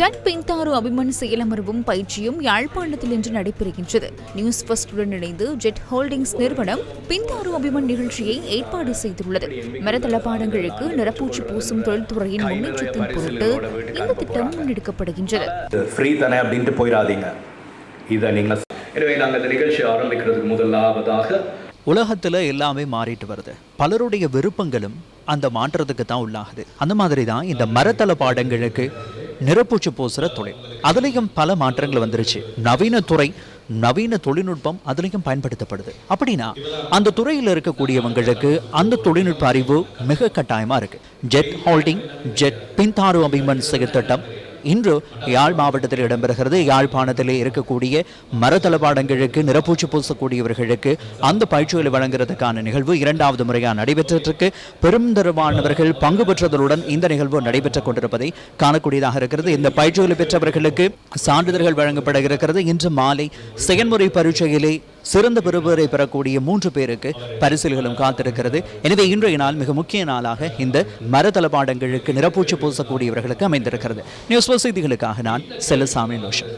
Z பின்தாரு Abhiman செயலமர்வும் பயிற்சியும் யாழ்ப்பாணத்தில் இன்று நடைபெறுகின்றது. நியூஸ் ஃபர்ஸ்டுடன் இணைந்து ஜெட் ஹோல்டிங்ஸ் நிறுவனம் பின்தாரு அபிமன் நிகழ்ச்சியை ஏற்பாடு செய்துள்ளது. மரத்தளபாடங்களுக்கு நிறப்பூச்சி பூசும் தொழில்துறையின் முன்னேற்றத்தின் பொருட்டு இந்த திட்டம் முன்னெடுக்கப்படுகின்றது. ஃப்ரீ தானே அப்படின்ட்டு போயிடாதீங்க. இதை நீங்கள் எனவே நாங்கள் இந்த நிகழ்ச்சி ஆரம்பிக்கிறதுக்கு முதலாவதாக உலகத்தில் எல்லாமே மாறிட்டு வருது. பலருடைய விருப்பங்களும் அந்த மாற்றத்துக்கு தான் உள்ளாகுது. அந்த மாதிரி தான் இந்த மரத்தள பாடங்களுக்கு நிறப்பூச்சு பூசுகிற தொழில். அதுலேயும் பல மாற்றங்கள் வந்துருச்சு. நவீன துறை நவீன தொழில்நுட்பம் அதுலேயும் பயன்படுத்தப்படுது. அப்படின்னா அந்த துறையில் இருக்கக்கூடியவங்களுக்கு அந்த தொழில்நுட்ப அறிவு மிக கட்டாயமாக இருக்குது ஜெட் ஹோல்டிங் ஜெட் பின்தாறு அபிமன் செயற்திட்டம் இன்று யாழ் மாவட்டத்தில் இடம்பெறுகிறது. யாழ்ப்பாணத்திலே இருக்கக்கூடிய மரத்தளபாடங்களுக்கு நிறப்பூச்சி பூசக்கூடியவர்களுக்கு அந்த பயிற்சிகளை வழங்குறதுக்கான நிகழ்வு இரண்டாவது முறையாக நடைபெற்றிருக்கு பெருந்தரமானவர்கள் பங்கு பெற்றதுடன் இந்த நிகழ்வு நடைபெற்றுக் கொண்டிருப்பதை காணக்கூடியதாக இருக்கிறது. இந்த பயிற்சிகளை பெற்றவர்களுக்கு சான்றிதழ்கள் வழங்கப்பட இருக்கிறது. இன்று மாலை செயன்முறை பரீட்சையிலே சிறந்த பெறுபவரை பெறக்கூடிய மூன்று பேருக்கு பரிசில்களும் காத்திருக்கிறது. எனவே இன்றைய நாள் மிக முக்கிய நாளாக இந்த மரத்தளபாடங்களுக்கு நிறப்பூச்சி பூசக்கூடியவர்களுக்கு அமைந்திருக்கிறது. நியூஸ் செய்திகளுக்காக நான் செல்லசாமி நோஷன்.